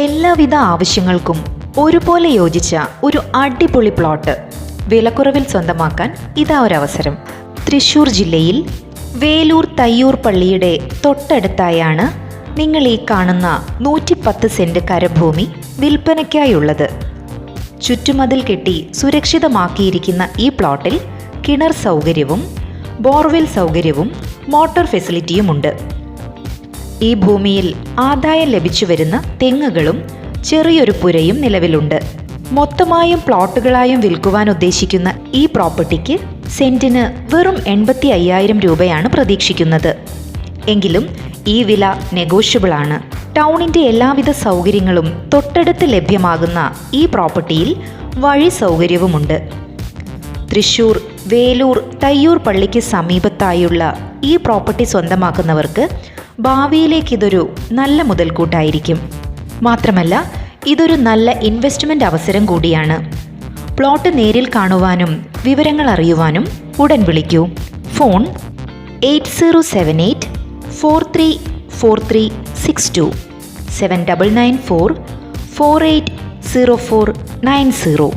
എല്ലാവിധ ആവശ്യങ്ങൾക്കും ഒരുപോലെ യോജിച്ച ഒരു അടിപൊളി പ്ലോട്ട് വിലക്കുറവിൽ സ്വന്തമാക്കാൻ ഇതാ ഒരവസരം. തൃശൂർ ജില്ലയിൽ വേലൂർ തയ്യൂർ പള്ളിയുടെ തൊട്ടടുത്തായാണ് നിങ്ങൾ ഈ കാണുന്ന നൂറ്റിപ്പത്ത് സെന്റ് കരഭൂമി വിൽപ്പനയ്ക്കായുള്ളത്. ചുറ്റുമതിൽ കെട്ടി സുരക്ഷിതമാക്കിയിരിക്കുന്ന ഈ പ്ലോട്ടിൽ കിണർ സൗകര്യവും ബോർവെൽ സൗകര്യവും മോട്ടോർ ഫെസിലിറ്റിയുമുണ്ട് ഈ ഭൂമിയിൽ ആദായം ലഭിച്ചു വരുന്ന തെങ്ങുകളും ചെറിയൊരു പുരയും നിലവിലുണ്ട്. മൊത്തമായും പ്ലോട്ടുകളായും വിൽക്കുവാൻ ഉദ്ദേശിക്കുന്ന ഈ പ്രോപ്പർട്ടിക്ക് സെന്റിന് വെറും എൺപത്തി അയ്യായിരം രൂപയാണ് പ്രതീക്ഷിക്കുന്നത്. എങ്കിലും ഈ വില നെഗോഷ്യബിൾ ആണ്. ടൗണിന്റെ എല്ലാവിധ സൗകര്യങ്ങളും തൊട്ടടുത്ത് ലഭ്യമാകുന്ന ഈ പ്രോപ്പർട്ടിയിൽ വഴി സൗകര്യവുമുണ്ട്. തൃശൂർ വേലൂർ തയ്യൂർ പള്ളിക്ക് സമീപത്തായുള്ള ഈ പ്രോപ്പർട്ടി സ്വന്തമാക്കുന്നവർക്ക് ഭാവിയിലേക്ക് ഇതൊരു നല്ല മുതൽക്കൂട്ടായിരിക്കും. മാത്രമല്ല ഇതൊരു നല്ല ഇൻവെസ്റ്റ്മെന്റ് അവസരം കൂടിയാണ്. പ്ലോട്ട് നേരിൽ കാണുവാനും വിവരങ്ങൾ അറിയുവാനും ഉടൻ വിളിക്കൂ. Phone eight zero seven eight four three four three six two seven double nine four four eight zero four nine zero.